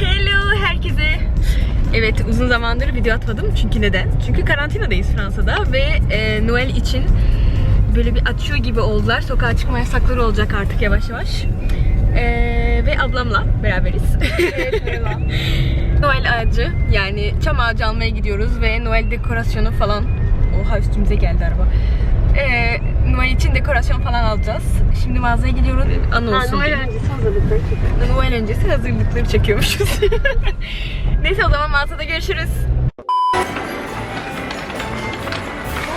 Hello herkese. Evet uzun zamandır video atmadım. Çünkü neden? Çünkü karantinadayız Fransa'da ve e, Noel için böyle bir açıyor gibi oldular. Sokağa çıkma yasakları olacak artık yavaş yavaş. E, ve ablamla beraberiz. Noel ağacı yani çam ağacı almaya gidiyoruz ve Noel dekorasyonu falan. Oha üstümüze geldi araba. E, Noel için dekorasyon falan alacağız. Şimdi mağazaya gidiyoruz. Anı olsun diye. öncesi hazırlıkları çekiyor. Noel öncesi hazırlıkları çekiyormuşuz. Neyse o zaman mağazada görüşürüz.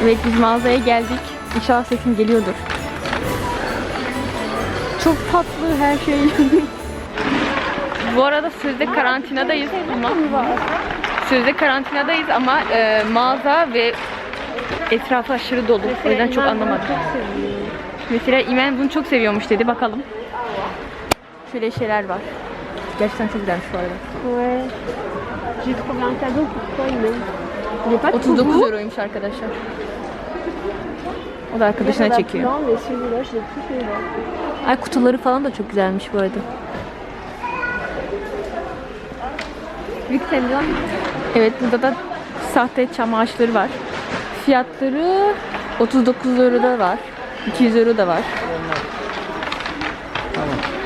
Evet biz mağazaya geldik. İnşallah sesim geliyordur. Çok tatlı her şey. Bu arada sözde karantinadayız ama sözde karantinadayız ama e, mağaza ve etrafı aşırı dolu. O yüzden çok anlamadım. Mesela İmen bunu çok seviyormuş dedi. Bakalım. Şöyle şeyler var. Gerçekten çok güzelmiş bu arada. Ouais. J'ai trouvé un cadeau pour toi, Imen. Il est pas 39 euroymuş arkadaşlar. O da arkadaşına çekiyor. Ay kutuları falan da çok güzelmiş bu arada. Evet burada da sahte çam ağaçları var. Fiyatları 39 euro da var. 200 euro da var.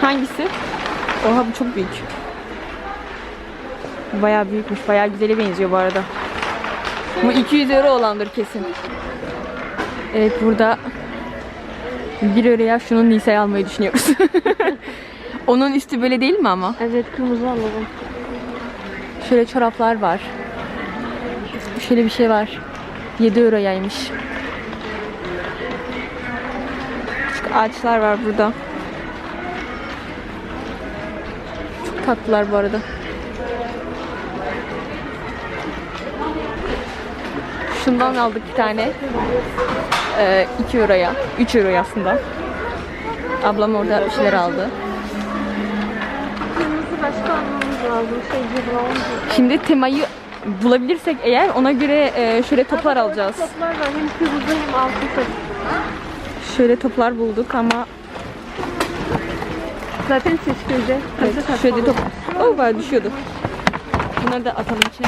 Hangisi? Oha bu çok büyük. Bayağı büyükmüş. Bayağı güzele benziyor bu arada. Bu 200 euro olandır kesin. Evet burada 1 euroya şunun Nisa'yı almayı düşünüyoruz. Onun üstü böyle değil mi ama? Evet, kırmızı alalım. Şöyle çoraplar var. Şöyle bir şey var. 7 euroyaymış. Küçük ağaçlar var burada. Çok tatlılar bu arada. Şundan aldık bir tane. Ee, 2 euroya. 3 euro aslında. Ablam orada bir şeyler aldı. Kırmızı başka almamız lazım. Şey, cibran. Şimdi temayı bulabilirsek eğer ona göre e, şöyle toplar alacağız. Toplar var. Hem kırmızı hem altın. Şöyle toplar bulduk ama Zaten ses evet, şöyle top... Oh var düşüyordu. Bunları da atalım içine.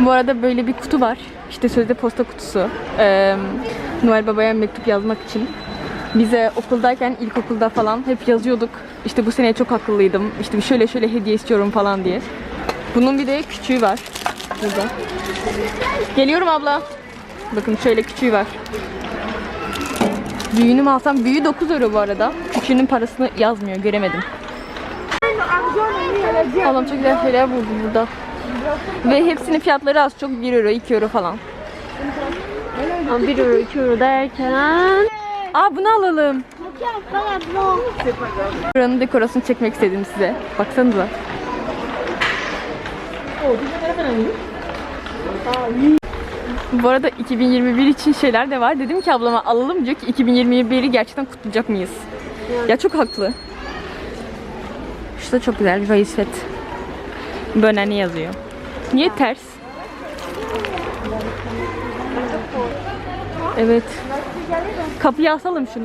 Bu arada böyle bir kutu var. İşte sözde posta kutusu. Ee, Noel Baba'ya mektup yazmak için. Bize okuldayken, ilkokulda falan hep yazıyorduk. İşte bu sene çok akıllıydım. İşte şöyle şöyle hediye istiyorum falan diye. Bunun bir de küçüğü var. Burada. Geliyorum abla. Bakın şöyle küçüğü var. Büyüğünü alsam? Büyüğü 9 euro bu arada. Küçüğünün parasını yazmıyor. Göremedim. Allah'ım çok güzel şeyler buldum burada. Ve hepsinin fiyatları az çok 1 euro 2 euro falan. Ama 1 euro 2 euro derken. Aa bunu alalım. Buranın dekorasyonu çekmek istedim size. Baksanıza. Bu arada 2021 için şeyler de var. Dedim ki ablama alalım diyor ki 2021'i gerçekten kutlayacak mıyız? Ya çok haklı. Şu da çok güzel. Vaisvet. Böyle ne yazıyor? Niye ters? Evet. Kapıya asalım şunu.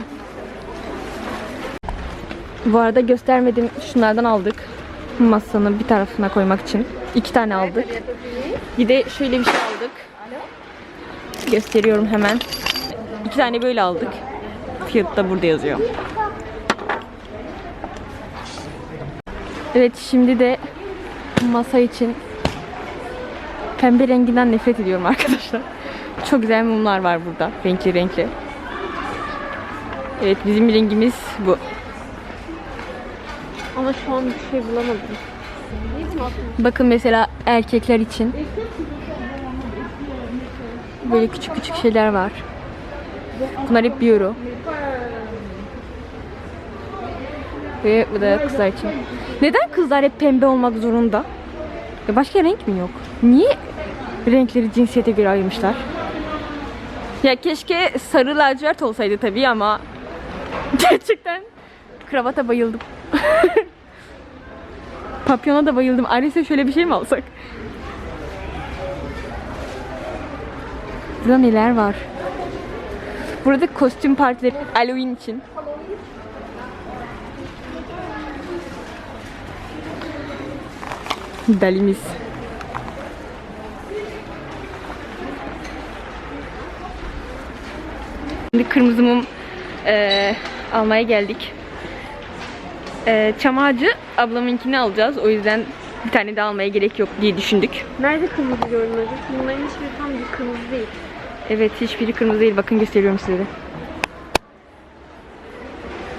Bu arada göstermedim. Şunlardan aldık. Masanın bir tarafına koymak için. İki tane aldık. Bir de şöyle bir şey aldık. Gösteriyorum hemen. İki tane böyle aldık. Fiyatı da burada yazıyor. Evet şimdi de masa için pembe renginden nefret ediyorum arkadaşlar. Çok güzel mumlar var burada. Renkli renkli. Evet bizim rengimiz bu. Ama şu an bir şey bulamadım. Bakın mesela erkekler için böyle küçük küçük şeyler var. Bunlar hep 1 euro. Ve bu da kızlar için. Neden kızlar hep pembe olmak zorunda? Ya başka renk mi yok? Niye renkleri cinsiyete göre ayırmışlar? Ya keşke sarı lacivert olsaydı tabii ama Gerçekten kravata bayıldım. Papyona da bayıldım. Ailesi şöyle bir şey mi alsak? Burada neler var? Burada kostüm partileri Halloween için. Dalimiz. Şimdi kırmızı mum eee, almaya geldik. Eee çam ağacı ablamınkini alacağız. O yüzden bir tane de almaya gerek yok diye düşündük. Nerede kırmızı görünmedi? Bunların hiçbiri tam bir kırmızı değil. Evet hiçbiri kırmızı değil. Bakın gösteriyorum size de.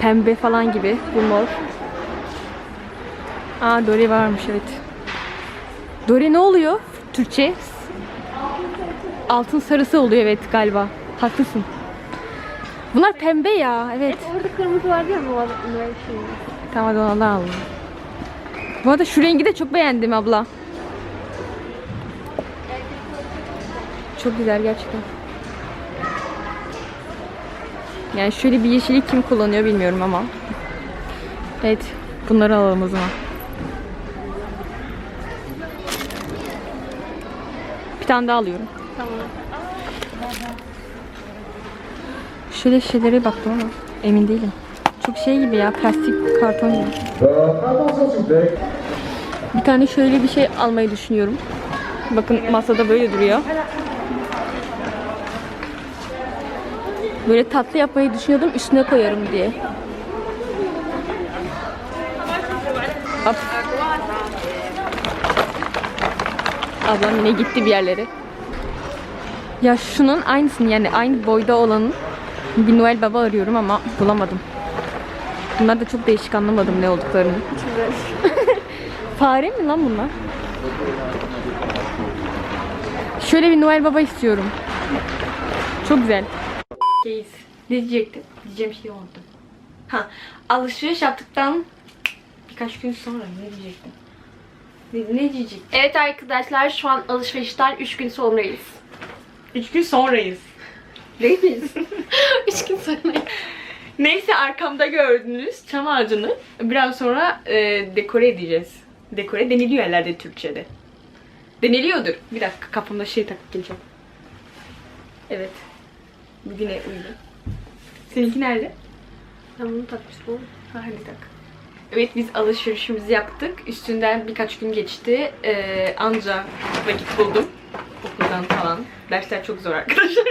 Pembe falan gibi. Bu mor. Aa Dore varmış evet. Dore ne oluyor? Türkçe. Altın sarısı oluyor evet galiba. Haklısın. Bunlar pembe ya evet. Orada kırmızı vardı ya bu şey. Tamam hadi ondan alalım. Bu arada şu rengi de çok beğendim abla. Çok güzel gerçekten. Yani şöyle bir yeşili kim kullanıyor bilmiyorum ama. Evet, bunları alalım o zaman. Bir tane daha alıyorum. Tamam. Şöyle şeylere baktım ama emin değilim. Çok şey gibi ya, plastik karton gibi. Bir tane şöyle bir şey almayı düşünüyorum. Bakın masada böyle duruyor. Böyle tatlı yapmayı düşünüyordum üstüne koyarım diye. Hop. Ablam yine gitti bir yerlere. Ya şunun aynısını yani aynı boyda olanın bir Noel Baba arıyorum ama bulamadım. Bunlar da çok değişik anlamadım ne olduklarını. Güzel. Fare mi lan bunlar? Şöyle bir Noel Baba istiyorum. Çok güzel. Keyiz. Ne diyecektim? Diyeceğim şey oldu. Ha, alışveriş yaptıktan birkaç gün sonra ne diyecektim? Ne, ne diyecektim? Evet arkadaşlar şu an alışverişten 3 gün sonrayız. Üç gün sonrayız. Değil miyiz? 3 gün sonrayız. Neyse arkamda gördüğünüz çam ağacını biraz sonra e, dekore edeceğiz. Dekore deniliyor herhalde Türkçe'de. Deniliyordur. Bir dakika kafamda şey takıp geleceğim. Evet. Bugüne uygun. Seninki nerede? Ben bunu takmıştım. Ha, hadi tak. Evet biz alışverişimizi yaptık. Üstünden birkaç gün geçti. Ee, anca vakit buldum. Okuldan falan. Dersler çok zor arkadaşlar.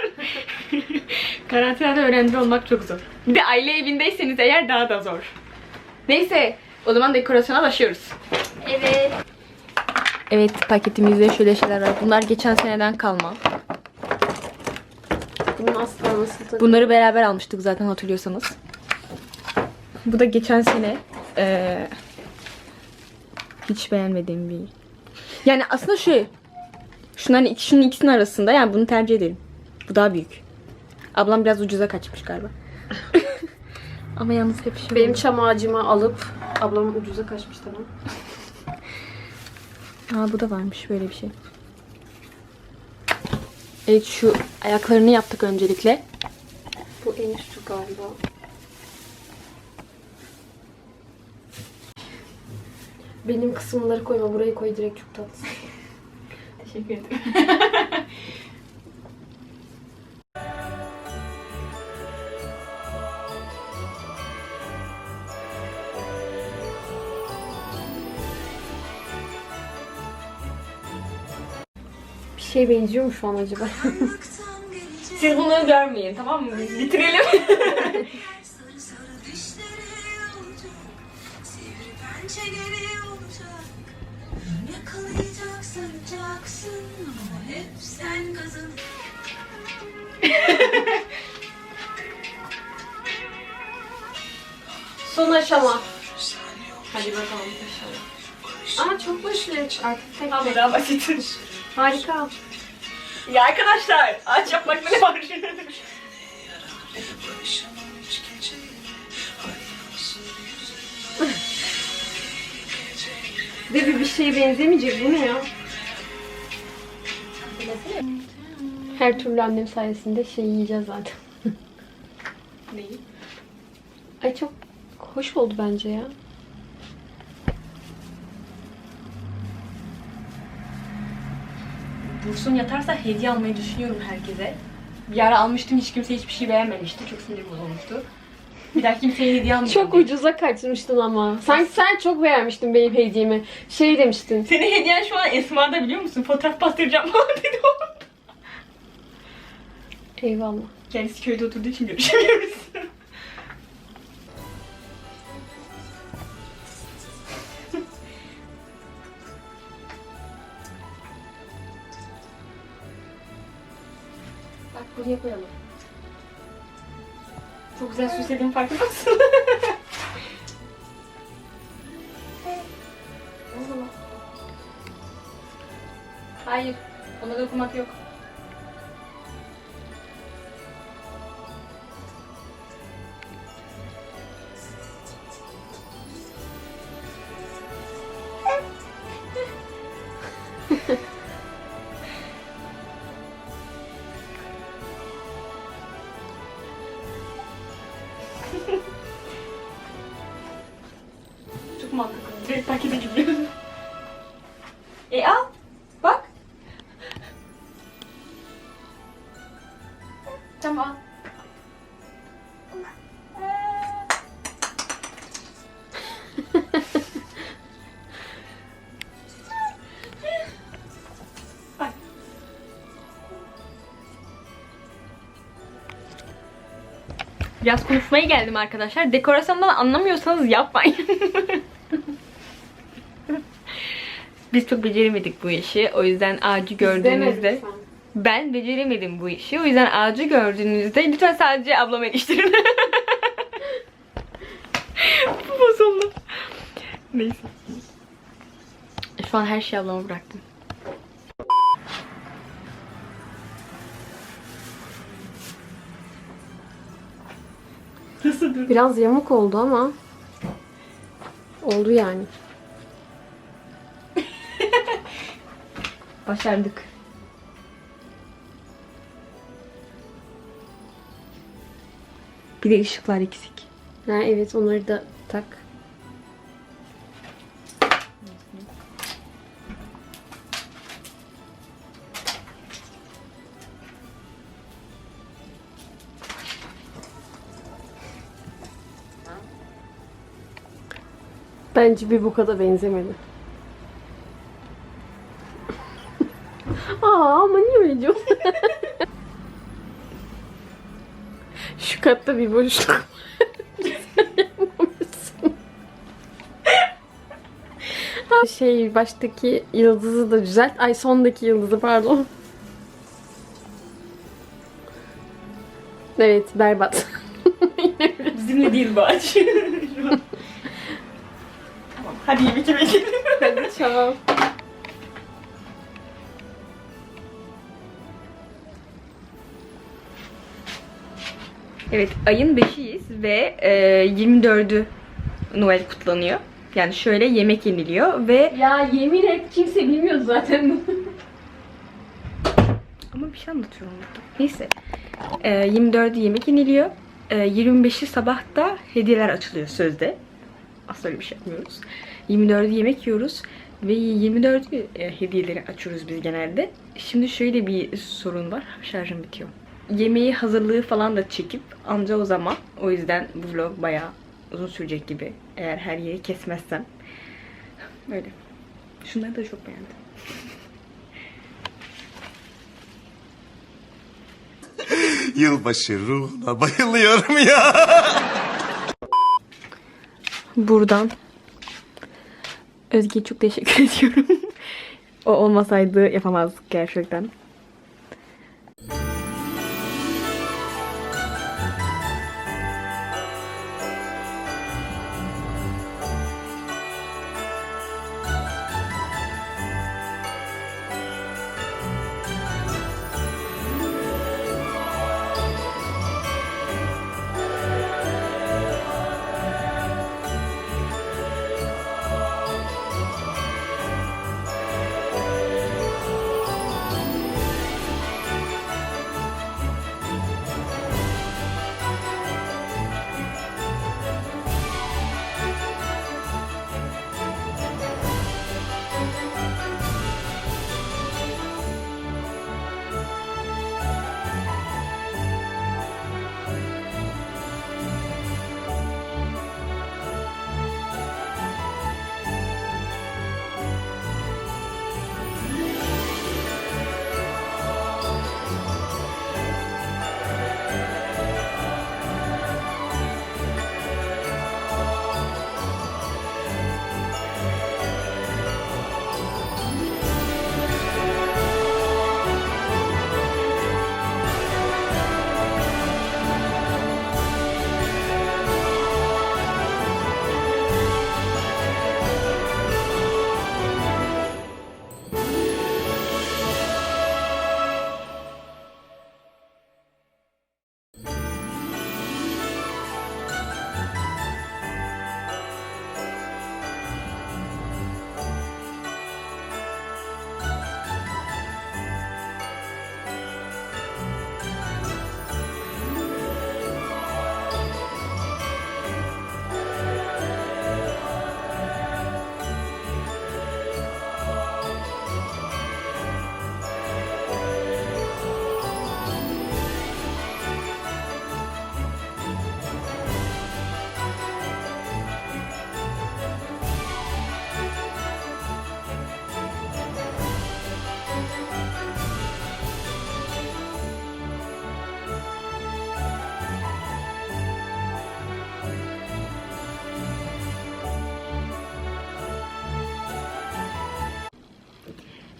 Karantinada öğrenci olmak çok zor. Bir de aile evindeyseniz eğer daha da zor. Neyse o zaman dekorasyona başlıyoruz. Evet. Evet paketimizde şöyle şeyler var. Bunlar geçen seneden kalma. Bunun asla nasıl Bunları beraber almıştık zaten hatırlıyorsanız. Bu da geçen sene eee, hiç beğenmediğim bir. Yani aslında şu şunların iki, şunun ikisinin arasında yani bunu tercih ederim. Bu daha büyük. Ablam biraz ucuza kaçmış galiba. Ama yalnız hep şey Benim çam ağacımı alıp ablamın ucuza kaçmış tamam. Aa bu da varmış böyle bir şey. Evet şu ayaklarını yaptık öncelikle. Bu en üstü galiba. Benim kısımları koyma burayı koy direkt çok tatlısın. Teşekkür ederim. Bir şey benziyor mu şu an acaba? Siz bunları görmeyin tamam mı? Biz bitirelim. Ama Son aşama. Hadi bakalım inşallah. Aa çok basit. Artık tek Ama tek. daha basit. Harika. Ya arkadaşlar ağaç yapmakta ne var? Ve bir, bir şeye benzemeyecek. Bu ne ya? Her türlü annem sayesinde şey yiyeceğiz zaten. Neyi? Ay çok hoş oldu bence ya. Bursum yatarsa hediye almayı düşünüyorum herkese. Bir ara almıştım hiç kimse hiçbir şey beğenmemişti. Çok sinir bozulmuştu. Bir daha kimseye hediye almayacağım. Çok ucuza kaçmıştın ama. Sanki sen çok beğenmiştin benim hediyemi. Şey demiştin. Senin hediyen şu an Esma'da biliyor musun? Fotoğraf bastıracağım falan dedi o. Eyvallah. Kendisi köyde oturduğu için görüşemiyoruz. Buraya koyalım. Çok güzel süslediğim farkında mısın? Hayır. Ona dokunmak yok. Biraz konuşmaya geldim arkadaşlar. Dekorasyondan anlamıyorsanız yapmayın. Biz çok beceremedik bu işi. O yüzden ağacı gördüğünüzde... Ben beceremedim bu işi. O yüzden ağacı gördüğünüzde lütfen sadece ablamı eleştirin. bu bozuldu. Neyse. Şu an her şeyi ablama bıraktım. Biraz yamuk oldu ama. Oldu yani. Başardık. Bir de ışıklar eksik. Ha, evet onları da tak. Bence bir bu kadar benzemedi. Aa ama niye öyle diyorsun? Şu katta bir boşluk şey baştaki yıldızı da düzelt. Ay sondaki yıldızı pardon. Evet berbat. Bizimle değil bu ağaç. Hadi yemek yemeye gidelim. Hadi tamam. Evet ayın 5'iyiz ve e, 24'ü Noel kutlanıyor. Yani şöyle yemek yeniliyor ve Ya yemin et kimse bilmiyor zaten. ama bir şey anlatıyorum burada. Neyse. E, 24'ü yemek yeniliyor. E, 25'i sabahta hediyeler açılıyor sözde. Asla öyle bir şey yapmıyoruz. 24'ü yemek yiyoruz ve 24'ü e, hediyeleri açıyoruz biz genelde. Şimdi şöyle bir sorun var. Şarjım bitiyor. Yemeği hazırlığı falan da çekip anca o zaman. O yüzden bu vlog bayağı uzun sürecek gibi. Eğer her yeri kesmezsem. Öyle. Şunları da çok beğendim. Yılbaşı ruhuna bayılıyorum ya. Buradan Özge'ye çok teşekkür ediyorum. o olmasaydı yapamazdık gerçekten.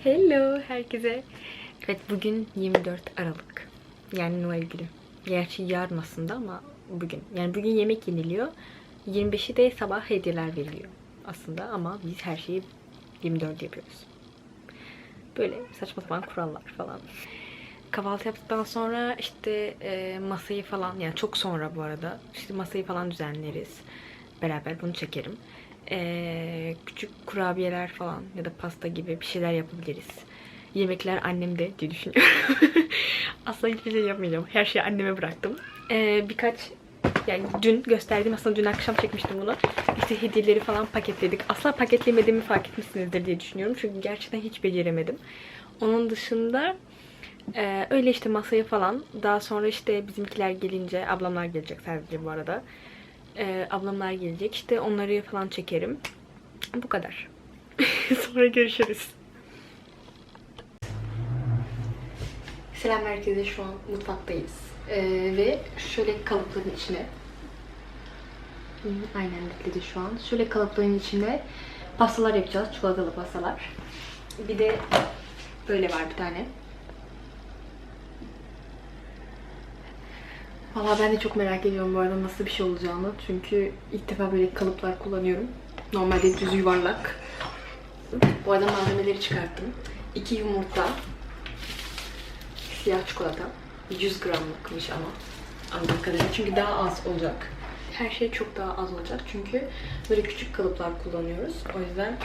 Hello herkese. Evet bugün 24 Aralık. Yani Noel günü. Gerçi yarın aslında ama bugün. Yani bugün yemek yeniliyor. 25'i de sabah hediyeler veriliyor aslında ama biz her şeyi 24 yapıyoruz. Böyle saçma sapan kurallar falan. Kahvaltı yaptıktan sonra işte e, masayı falan yani çok sonra bu arada işte masayı falan düzenleriz. Beraber bunu çekerim. E, küçük kurabiyeler falan ya da pasta gibi bir şeyler yapabiliriz. Yemekler annemde diye düşünüyorum. Asla hiçbir şey yapmayacağım. Her şeyi anneme bıraktım. E, birkaç yani dün gösterdiğim aslında dün akşam çekmiştim bunu. İşte hediyeleri falan paketledik. Asla paketlemediğimi fark etmişsinizdir diye düşünüyorum. Çünkü gerçekten hiç beceremedim. Onun dışında ee, öyle işte masayı falan. Daha sonra işte bizimkiler gelince, ablamlar gelecek sadece bu arada. Ee, ablamlar gelecek. İşte onları falan çekerim. Bu kadar. sonra görüşürüz. Selam herkese. Şu an mutfaktayız. Ee, ve şöyle kalıpların içine Aynen bekledi şu an. Şöyle kalıpların içine pastalar yapacağız. Çikolatalı pastalar. Bir de böyle var bir tane. Valla ben de çok merak ediyorum bu arada nasıl bir şey olacağını. Çünkü ilk defa böyle kalıplar kullanıyorum. Normalde düz yuvarlak. Bu arada malzemeleri çıkarttım. 2 yumurta. Siyah çikolata. 100 gramlıkmış ama. Anladığım kadarıyla. Çünkü daha az olacak. Her şey çok daha az olacak. Çünkü böyle küçük kalıplar kullanıyoruz. O yüzden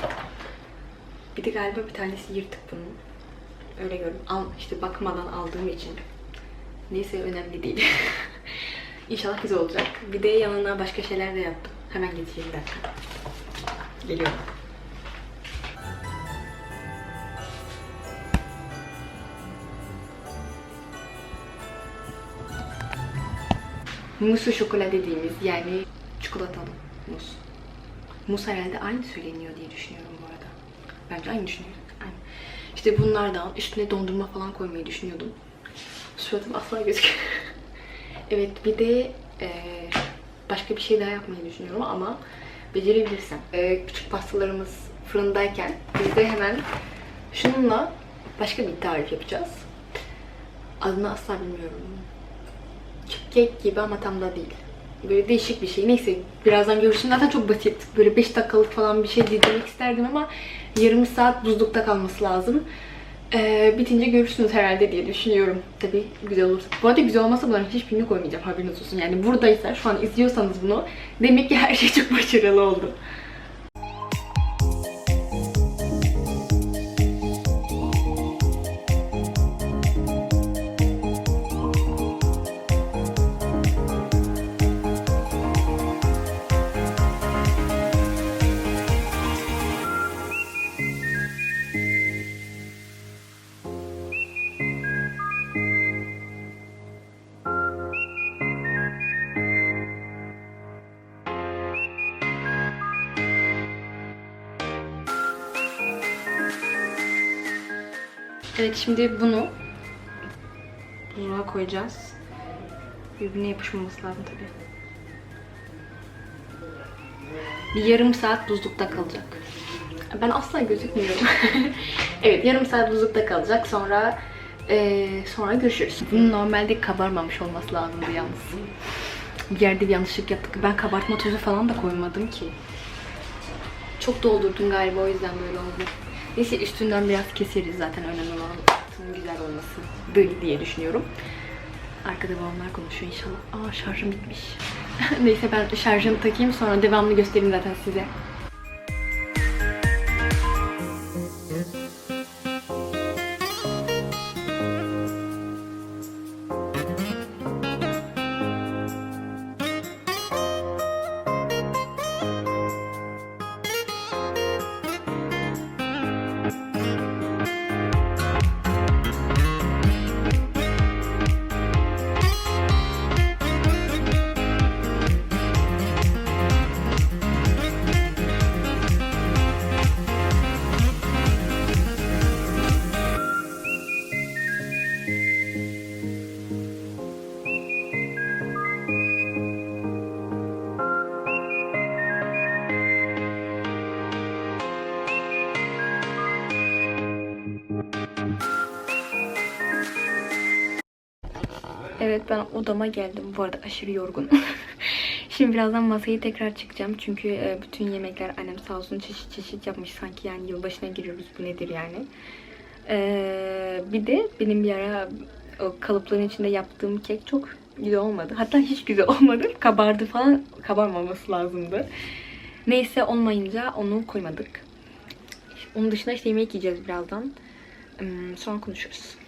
bir de galiba bir tanesi yırtık bunun. Öyle gördüm. Al, işte bakmadan aldığım için. Neyse önemli değil. İnşallah güzel olacak. Bir de yanına başka şeyler de yaptım. Hemen getireyim bir dakika. Geliyorum. Musu şokola dediğimiz yani çikolatalı muz. Muz herhalde aynı söyleniyor diye düşünüyorum bu arada. Bence aynı düşünüyorum. Aynı. İşte bunlardan üstüne dondurma falan koymayı düşünüyordum. Suratım asla gözüküyor. Evet bir de e, başka bir şey daha yapmayı düşünüyorum ama becerebilirsem. E, küçük pastalarımız fırındayken biz de hemen şununla başka bir tarif yapacağız. Adını asla bilmiyorum. Cupcake gibi ama tam da değil. Böyle değişik bir şey. Neyse birazdan görürsün. Zaten çok basit. Böyle 5 dakikalık falan bir şey denemek isterdim ama yarım saat buzlukta kalması lazım. Ee, bitince görürsünüz herhalde diye düşünüyorum. Tabii güzel olur. Bu arada güzel olmasa bunların hiçbirini koymayacağım haberiniz olsun. Yani buradaysa şu an izliyorsanız bunu demek ki her şey çok başarılı oldu. Evet şimdi bunu buzluğa koyacağız. Birbirine yapışmaması lazım tabii. Bir yarım saat buzlukta kalacak. Ben asla gözükmüyorum. evet yarım saat buzlukta kalacak. Sonra eee, sonra görüşürüz. Bunun normalde kabarmamış olması lazımdı yalnız. Bir yerde bir yanlışlık yaptık. Ben kabartma tozu falan da koymadım ki. Çok doldurdum galiba o yüzden böyle oldu. Neyse üstünden biraz keseriz zaten önemli olan altının güzel olması diye düşünüyorum. Arkada babamlar konuşuyor inşallah. Aa şarjım bitmiş. Neyse ben şarjımı takayım sonra devamlı göstereyim zaten size. Evet ben odama geldim. Bu arada aşırı yorgun. Şimdi birazdan masayı tekrar çıkacağım. Çünkü e, bütün yemekler annem sağ olsun çeşit çeşit yapmış. Sanki yani yılbaşına giriyoruz. Bu nedir yani? Ee, bir de benim bir ara o kalıpların içinde yaptığım kek çok güzel olmadı. Hatta hiç güzel olmadı. Kabardı falan. Kabarmaması lazımdı. Neyse olmayınca onu koymadık. Onun dışında işte yemek yiyeceğiz birazdan. Hmm, Sonra konuşuruz.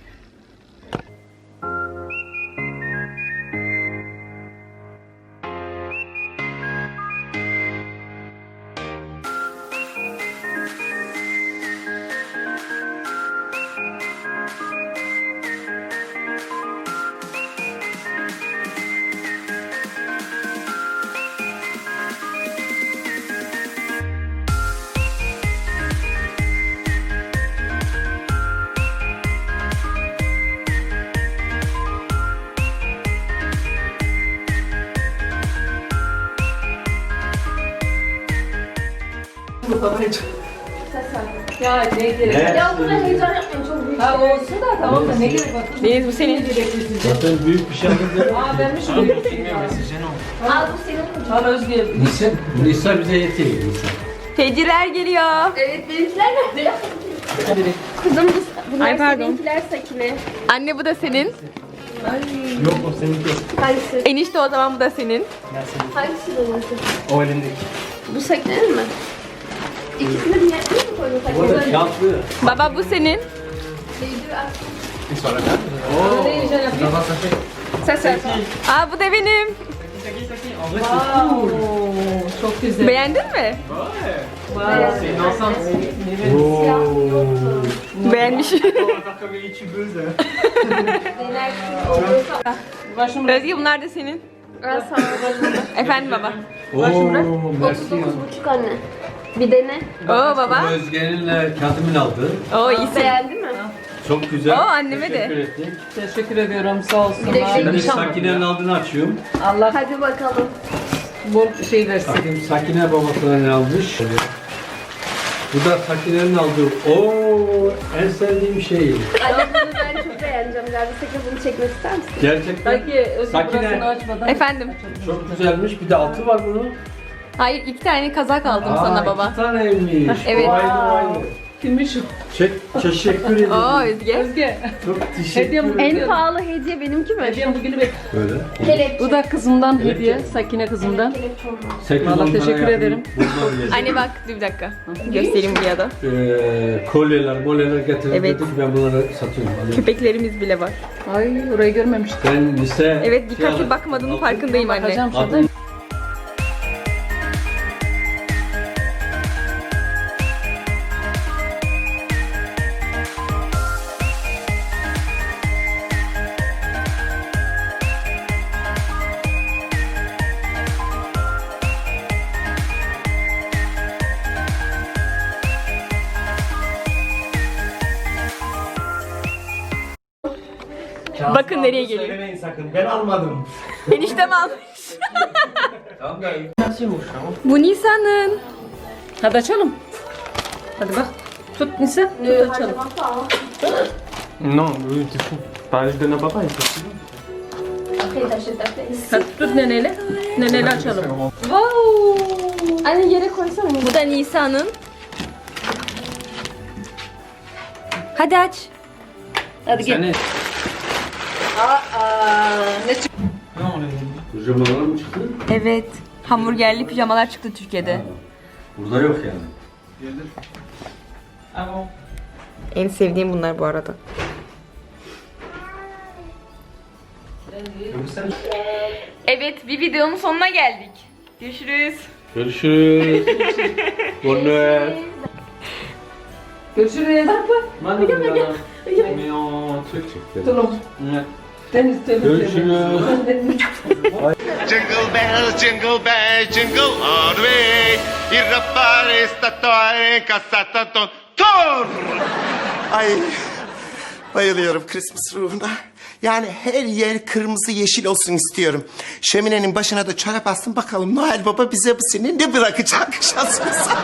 Ya burada heyecan yapmayın çok büyük. Ha olsun da tamam da ne gerek var? Deniz bu senin. Zaten büyük bir şey aldım. Aa vermiş mi? Al bu senin. Al Özge. Nisa, Nisa bize yetiyor. Nisa. Teciler geliyor. Evet benimkiler nerede? Kızım bu, bunlar Ay, pardon. seninkiler sakine. Anne bu da senin. Yok o seninki. Hangisi? Enişte o zaman bu da senin. Hangisi benimki? O elindeki. Bu sakinen mi? İkisini bir yerde mi sakine? kağıtlı. Baba bu senin. Oo. Sen sen. Aa bu da benim. Oo, çok güzel. Beğendin mi? Beğenmiş. Özge bunlar da senin. Efendim baba. Oo. Merci. 39,5 anne. Bir dene. Oo baba. Özge'ninle Kadim'in aldı. Oo iyisin. Beğendin mi? Çok güzel. Oo, anneme de. Teşekkür ettik. teşekkür ediyorum sağ olsunlar. Şimdi Sakine'nin aldığını açıyorum. Allah Hadi bakalım. bol şey versin. Bakayım Sakine babasına ne almış. Bu da Sakine'nin aldığı. Oo, en sevdiğim şey. Anne bunu ben çok beğeneceğim. Galiba sakın bunu çekmek ister misin? Gerçekten Belki Sakine. burasını açmadan. Efendim. çok güzelmiş. Bir de altı var bunun. Hayır iki tane kazak aldım Aa, sana baba. İki taneymiş. Evet. O ayrı o ayrı. Kimmiş o? Çek, teşekkür ederim. Oo Özge. Özge. Çok teşekkür Hediyem ederim. En pahalı hediye benimki mi? Hediyem bugünü bek. Böyle. Kelepçe. Bu da kızımdan hediye. Sakine kızımdan. Kelepçe olmaz. Sekiz Vallahi on tane teşekkür yakın ederim. bunlar gelecek. Anne bak dur bir dakika. Göstereyim buraya da. Ee, kolyeler, molyeler getirdim Evet. dedik ben bunları satıyorum. Alıyorum. Köpeklerimiz bile var. Ay orayı görmemiştim. Ben lise... Evet dikkatli şey bakmadığının aldım. farkındayım anne. Bakacağım şurada. Adım- Bakın nereye geliyor. Söylemeyin sakın. Ben almadım. Eniştem almış. Tamam da Bu Nisan'ın. Hadi açalım. Hadi bak. Tut Nisa. Tut açalım. Non, oui, tu fous. Bah, je donne à papa, Hadi tut neneyle. Neneyle açalım. Anne yere koysana. Bu da Nisan'ın. Hadi aç. Hadi gel. Seni pijamalar mı çıktı? Evet. Hamburgerli pijamalar çıktı Türkiye'de. Burada yok yani. En sevdiğim bunlar bu arada. Evet bir videonun sonuna geldik. Görüşürüz. Görüşürüz. Bon Noël. Görüşürüz. Hadi gel gel. Mais en truc. Deniz temiz. Görüşürüz. Jingle bells, jingle bells, jingle all the way. Il repart statuare casata ton tor. Ay bayılıyorum Christmas ruhuna. Yani her yer kırmızı yeşil olsun istiyorum. Şöminenin başına da çorap astım bakalım Noel Baba bize bu sene ne bırakacak şansımıza.